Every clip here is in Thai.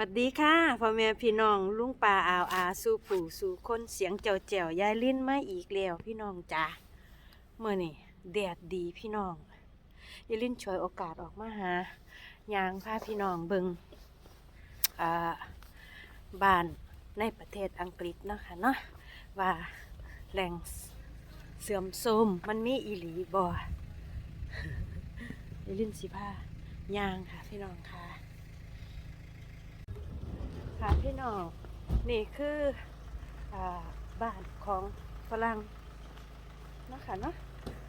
วัสดีค่ะพ่อแม่พี่น้องลุงป่าอาวอาสู่ปู่สู่คนเสียงเจ้าแจ๋วยายลิ้นมาอีกแล้วพี่น้องจ้าเมื่อนี่แดดดีพี่น้องยายลิ้นช่วยโอกาสออกมาหายางพาพี่น้องเบิงอ่าบ้านในประเทศอังกฤษเนาะคะเนาะว่าแหล่งเสื่อมโทรมมันมีอีหลีบ่ยายลิ้นสิพายางค่ะพี่น้องค่ะ ค่ะพี่น้องนี่คืออบ้านของฝรั่งนะคะเนาะ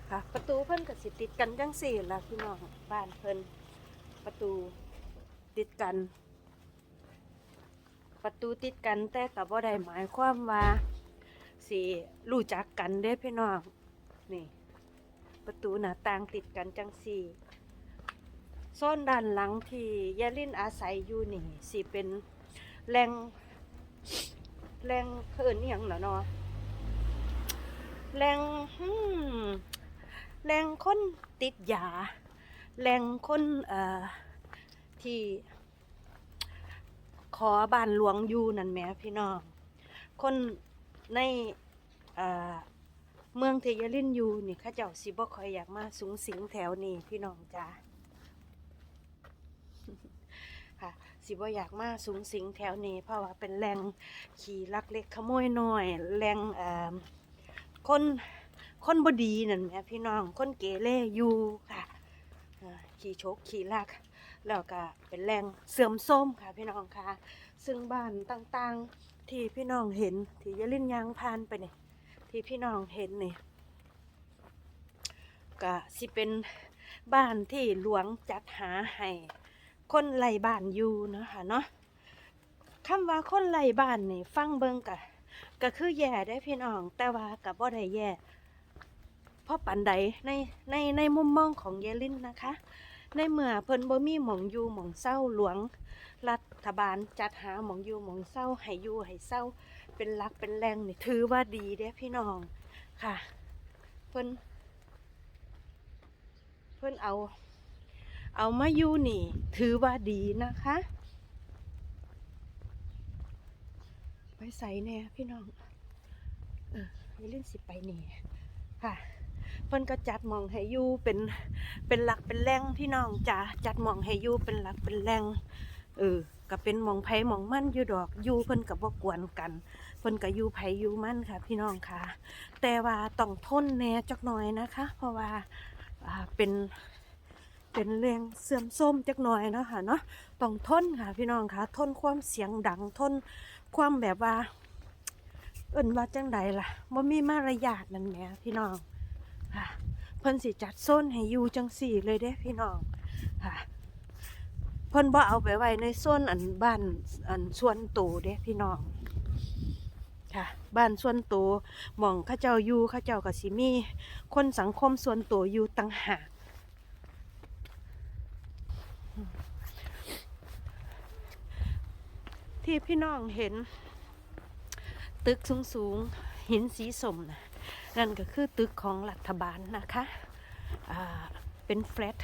ค่ะประตูเพิ่นก็สิติดกันจังสี่ละพี่น้องบ้านเพิ่นประตูติดกัน ประตูติดกันแต่กับว่าได้หมายความว่าสิรู้จักกันเด้พี่น้องนี่ ประตูหน้าต่างติดกันจังสี่โซนด้านหลังที่ยาลินอาศัยอยู่นี่สิเป็น แรงแรงเพิ่นอย่างเหรอเนาะแรงแรงคนติดยา แรงคนเอ่อที่ขอบ้านหลวงอยู่นั่นแม่พี่น้อง คนในเอ่อเมืองเทยลินอยู่นี่ข้าเจ้าสิบ่ค่อยอยากมาสูงสิงแถวนี้พี่น้องจ้าค่ะ สิบ่อยากมาสูงสิงแถวนี้ เพราะว่าเป็นแหล่งขี่ลักเล็กขโมยน้อยแหล่งเอ่อคนคนบดีนั่นแหละพี่น้องคนเกเรอยู่ค่ะขี่โชกขี่ลักแล้วก็เป็นแหล่งเสื่อมโทรมค่ะพี่น้องค่ะ ซึ่งบ้านต่างๆที่พี่น้องเห็นที่ยะลินยางพานไปเนี่ยที่พี่น้องเห็นเนี่ยก็สิเป็นบ้านที่หลวงจัดหาให้ คนไหลบ้านอยู่เนาะคะเนาะคำว่าคนไหลบ้านนี่ฟังเบิ่งกะก็คือแย่ได้พี่น้อง แต่ว่ากับบ่ได้แย่เพราะปันใดในในในมุมมองของเยลินนะคะ ในเมื่อเพิ่นบ่มีหมองอยู่หมองเศร้าหลวง รัฐบาลจัดหาหมองอยู่หมองเศร้าให้อยู่ให้เศร้า เป็นหลักเป็นแรงนี่ถือว่าดีเด้พี่น้องค่ะ เพิ่นเพิ่นเอา เอามาอยู่นี่ ถือว่าดีนะคะ ไปใส่แน่พี่น้อง เอออย่าลืมสิไปนี่ค่ะเพิ่นก็จัดมองให้อยู่เป็นเป็นหลักเป็นแรงพี่น้องจ้าจัดมองให้อยู่เป็นหลักเป็นแรงเออก็เป็นมองไผหมองมั่นอยู่ดอกอยู่เพิ่นก็บ่กวนกันเพิ่นก็อยู่ไผอยู่มั่นค่ะ พี่น้องค่ะ แต่ว่าต้องทนแหน่จักหน่อยนะคะ เพราะว่าเป็น เป็นแรงเสื่อมโทรมจักหน่อยเนาะค่ะเนาะต้องทนค่ะพี่น้องค่ะทนความเสียงดังทนความแบบว่า เอิ้นว่าจังใดล่ะบ่มีมารยาทนั่นแหละพี่น้องค่ะเพิ่นสิจัดโซนให้อยู่จังสี่เลยเด้พี่น้องค่ะเพิ่นบ่เอาไปไว้ในโซนอันบ้านอันส่วนตัวเด้พี่น้อง ค่ะ บ้านส่วนตัวหม่องเขาเจ้าอยู่เขาเจ้าก็สิมี คนสังคมส่วนตัวอยู่ต่างหาก ที่พี่น้องเห็น ตึกสูงสูงๆหินสีสมนะนั่นก็คือตึกของรัฐบาลนะคะเป็นแฟลต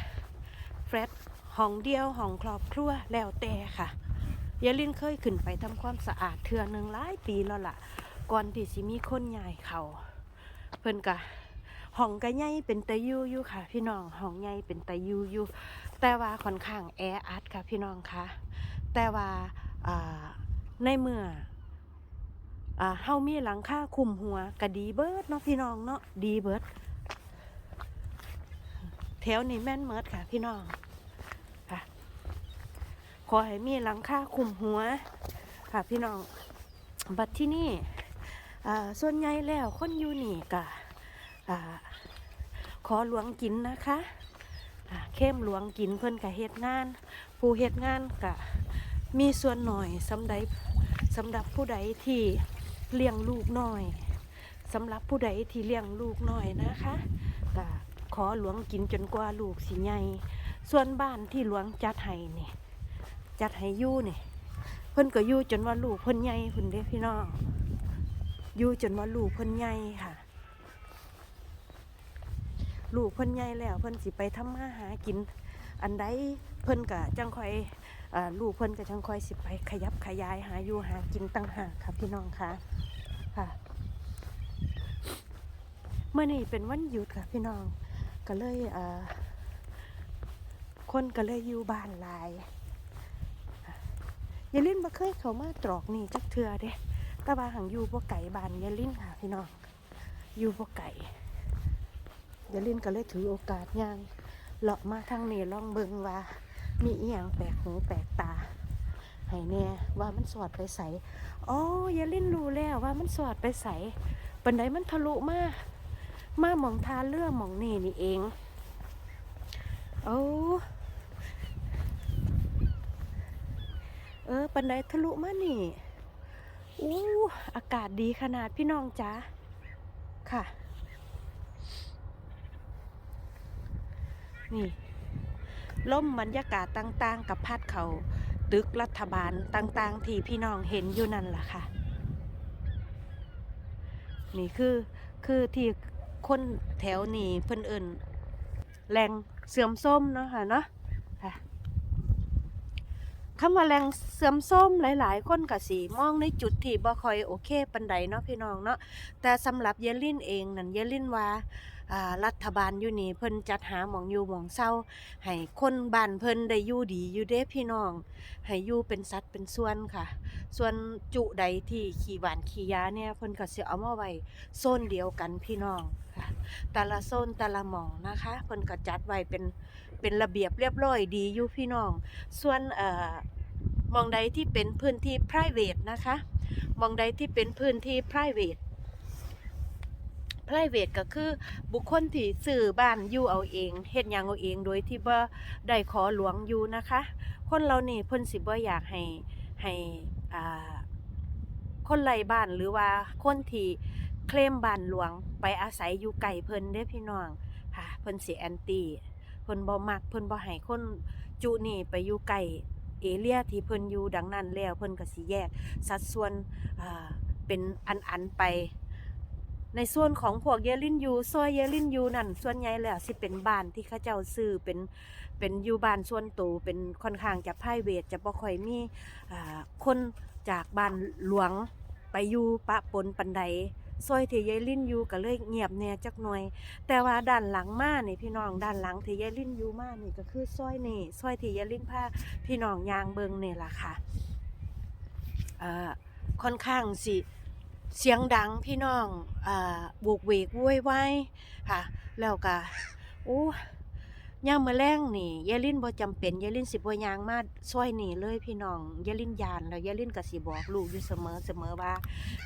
แฟลตห้องเดียวห้องครอบครัวแล้วแต่ค่ะยายลินเคยขึ้นไปทำความสะอาดเทือหนึ่งหลายปีแล้วล่ะ ก่อนที่สิมีคนใหญ่เขา เพิ่นกะห้องก็ใหญ่เป็นตะยูอยู่ค่ะ พี่น้องห้องใหญ่เป็นตะยูอยู่แต่ว่าค่อนข้างแออัดค่ะพี่น้องค่ะแต่ว่า ในเมื่ออ่าเฮามีหลังค่าคุมหัวก็ดีเบิดเนาะพี่น้องเนาะดีเบิดแถวนี้แม่นเมิดค่ะ พี่น้องค่ะขอให้มีหลังค่าคุมหัว ค่ะพี่น้อง บัดที่นี่ส่วนใหญ่แล้วคนอยู่นี่ก็อ่าขอหลวงกินนะคะเข้มหลวงกินเพิ่นก็เฮ็ดงาน ผู้เฮ็ดงานก็ มีส่วนหน่อยสำใดสำหรับผู้ใดที่เลี้ยงลูกน้อยสำหรับผู้ใดที่เลี้ยงลูกน้อยนะคะก็ขอหลวงกินจนกว่าลูกสิใหญ่ส่วนบ้านที่หลวงจัดให้นี่จัดให้ยู่นี่เพิ่นก็ยู่จนว่าลูกเพิ่นใหญ่เพิ่นเด้พี่น้องยู่จนว่าลูกเพิ่นใหญ่ค่ะ ลูกเพิ่นใหญ่แล้วเพิ่นสิไปทำมาหากิน อันใดเพิ่นก็จังคอย ลูกเพิ่นก็จังค่อยสิไปขยับขยายหาอยู่หากินตั้งหากค่ะพี่น้องคะค่ะเมื่อนี้เป็นวันหยุดค่ะพี่น้องก็เลยคนก็เลยอยู่บ้านหลายยายลินบ่เคยเขามาตรอกนี่จักเทื่อเด้แต่ว่าหังอยู่บ่ไก่บ้านยายลินค่ะพี่น้องอยู่บ่ไก่ยายลินก็เลยถือโอกาสย่างเลาะมาทางนี้ล่องเบิงว่า มีอีหยังแปลกหูแปลกตาให้แน่ว่ามันสอดไปใสอ๋อยายลินรู้แล้วว่ามันสอดไปใสปันไดมันทะลุมา มาหมองทาเลื่อหมองนี่นี่เองโอ้เออปันไดทะลุมานี่อู้อากาศดีขนาดพี่น้องจ้าค่ะ นี่ ล่มบรรยากาศต่างๆ กับพัดเขาตึกรัฐบาลต่างๆ ที่พี่น้องเห็นอยู่นั่นล่ะค่ะ นี่คือคือที่คนแถวนี้เพิ่นเอิ้นแหล่งเสื่อมส้มเนาะค่ะเนาะค่ะคำว่าแหล่งเสื่อมส้มหลาย ๆ คนก็สิมองในจุดที่บ่คอยโอเคปานใดเนาะพี่น้องเนาะแต่สำหรับเยลินเองนั่นเยลินว่า รัฐบาลอยู่นี่เพิ่นจัดหาหมองอยู่หมองเศร้าให้คนบ้านเพิ่นได้อยู่ดีอยู่เด้พี่น้อง ให้อยู่เป็นสัตว์เป็นส่วนค่ะ ส่วนจุใดที่ขี่หวานขี่ยาเนี่ยเพิ่นก็สิเอามาไว้โซนเดียวกันพี่น้องค่ะแต่ละโซนแต่ละหม่องนะคะเพิ่นก็จัดไว้เป็นเป็นระเบียบเรียบร้อยดีอยู่พี่น้อง ส่วนเอ่อมองใดที่เป็นพื้นที่ private นะคะหมองใดที่เป็นพื้นที่ private private ก็คือบุคคลที่ซื้อบ้านอยู่เอาเองเฮ็ดหยังเอาเองโดยที่บ่ได้ขอหลวงอยู่นะคะ คนเรานี่เพิ่นสิบ่อยากให้ให้อ่าคนไร้บ้านหรือว่าคนที่เคลมบ้านหลวงไปอาศัยอยู่ไกลเพิ่นเด้พี่น้องค่ะเพิ่นสิแอนตี้เพิ่นบ่มักเพิ่นบ่ให้คนจุนี่ไปอยู่ไกลเอเรียที่เพิ่นอยู่ดังนั้นแล้วเพิ่นก็สิแยก สัดส่วนอ่าเป็นอันๆไป ในส่วนของพวกเยลินยูซอยเยลินยูนั่นส่วนใหญ่แล้วสิเป็นบ้านที่เขาเจ้าซื้อเป็นเป็นอยู่บ้านส่วนตัวเป็นค่อนข้างจะไพรเวทจะบ่ค่อยมีคนจากบ้านหลวงไปอยู่ปะปนปันใดซอยที่ยายลินอยู่ก็เลยเงียบแน่จักหน่อย แต่ว่าด้านหลังมานี่พี่น้องด้านหลังที่ยายลินอยู่มานี่ก็คือซอยนี่ซอยที่ยายลินพาพี่น้องยางเบิงนี่ล่ะค่ะค่อนข้างสิ เสียงดังพี่น้องอ่าบุกเวกวุ้ยไวายค่ะ แล้วก็โอ้ย่ามมื้อแรงนี่ยายลินบ่จำเป็นยายลินสิบ่ยางมาซอยนี่เลยพี่น้องยายลินยานแล้วยายลินก็สิบอกลูกอยู่เสมอเสมอว่า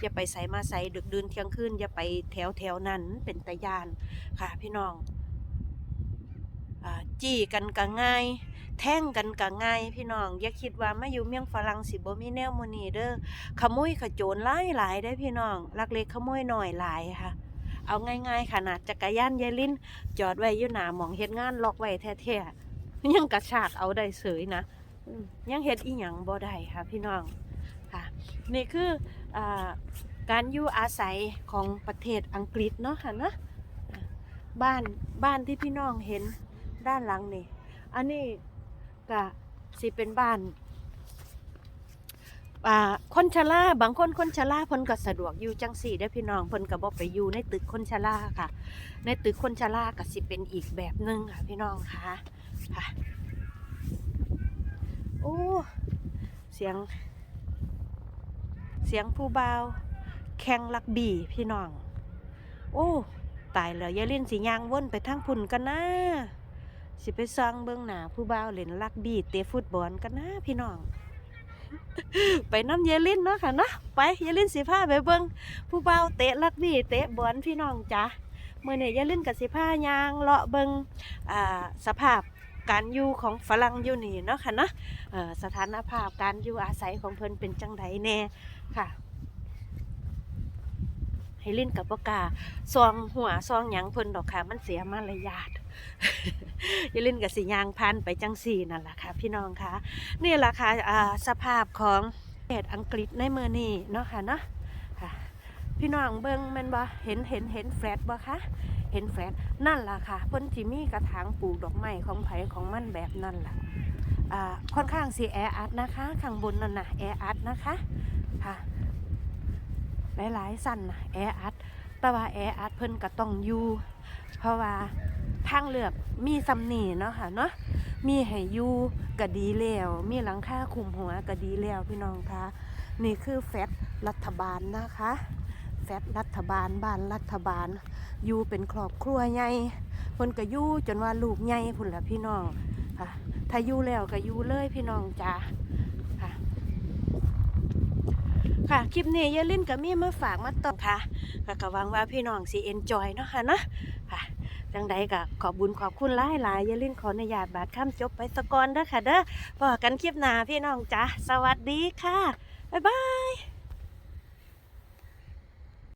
อย่าไปใส่มาใส่ดึกดื่นเที่ยงคืนอย่าไปแถวแถวนั้นเป็นตะยานค่ะ พี่น้อง จี้กันก็ง่าย แท่งกันก็ง่ายพี่น้อง อย่าคิดว่ามาอยู่เมืองฝรั่งสิบ่มีแนวมื้อนี้เด้อขโมยขโจรหลายหลายได้พี่น้องลักเล็กขโมยหน่อยหลายค่ะ เอาง่ายๆขนาดจักรยานยายลินจอดไว้อยู่หน้าหมองเฮ็ดงานล็อกไว้แท้ๆยังกระชากเอาได้เสยนะยังเฮ็ดอีหยังบ่ได้ค่ะพี่น้องค่ะนี่คืออาการอยู่อาศัยของประเทศอังกฤษเนาะค่ะนะบ้านบ้านที่พี่น้องเห็น ด้านหลังนี่ อันนี้ก็สิเป็นบ้านคนชราบางคนคนชราเพิ่นก็สะดวกอยู่จังสี่ได้พี่น้องเพิ่นก็บ่ไปอยู่ในตึกคนชราค่ะ ในตึกคนชราก็สิเป็นอีกแบบหนึงค่ะพี่น้องค่ะค่ะโอ้เสียง เสียงผู้เบาแข่งลักบี้พี่น้อง โอ้ ตายแล้วยายเล่นสิยางว่นไปทางพุ่นกันนะ สิไปซองเบิ่งหน้าผู้บ่าวเล่นลักบี้เตะฟุตบอลกันนะพี่น้อง ไปน้ำเยลินเนาะค่ะเนาะไปเยลินสิพาไปเบิ่งผู้เบาวเตะลักบี้เตะบอลพี่น้องจ้ะเมื่อเนี่ยเยลินกับสิพายางเลาะเบิ่งอ่าสภาพการอยู่ของฝรั่งอยู่นี่เนาะค่ะเนาะสถานภาพการอยู่อาศัยของเพิ่นเป็นจังไดแน่ค่ะให้ลินกับปกล้าซองหัวซองหยังเพิ่นดอกค่ะ มันเสียมารยาท เยลินกับสิยางพันไปจังสีนั่นแหละค่ะพี่น้องค่ะนี่แหละค่ะสภาพของประเทศอังกฤษในเมื่อนี้เนาะค่ะเนาะพี่น้องเบิ่งมันบ่เห็นเห็นเห็นแฟลตบ่คะเห็นแฟลตนั่นล่ะค่ะเพิ่นสิมีกระถางปลูกดอกไม้ของไผของมันแบบนั่นล่ะค่อนข้างสีแออัดนะคะ ข้างบนนั่นนะแออัดนะคะค่ะหลายๆสั้นนะแออัดแต่ว่าแออัดเพิ่นก็ต้องอยู่เพราะว่า ทางเลือกมีซำนี่เนาะค่ะเนาะมีให้อยู่ก็ดีแล้ว มีหลังคาคุมหัวก็ดีแล้วพี่น้องคะนี่คือแฟตรัฐบาลนะคะแฟตรัฐบาลบ้านรัฐบาล อยู่เป็นครอบครัวใหญ่เพิ่นก็อยู่จนว่าลูกใหญ่พุ่นละพี่น้องค่ะ ถ้าอยู่แล้วก็อยู่เลยพี่น้องจ้าค่ะค่ะคลิปนี้ย่าลืมกับมีมาฝากมาต่อค่ะก็ก็หวังว่าพี่น้องสิเอ็นจอยเนาะค่ะเนาะ จังใดก็ขอบบุญขอบคุณหลายหลายอย่าลืมขออนุญาตบาดคำจบไปสะกอนเด้อค่ะเด้อพอกันคลิปหน้าพี่น้องจ้าสวัสดีค่ะ บ๊ายบาย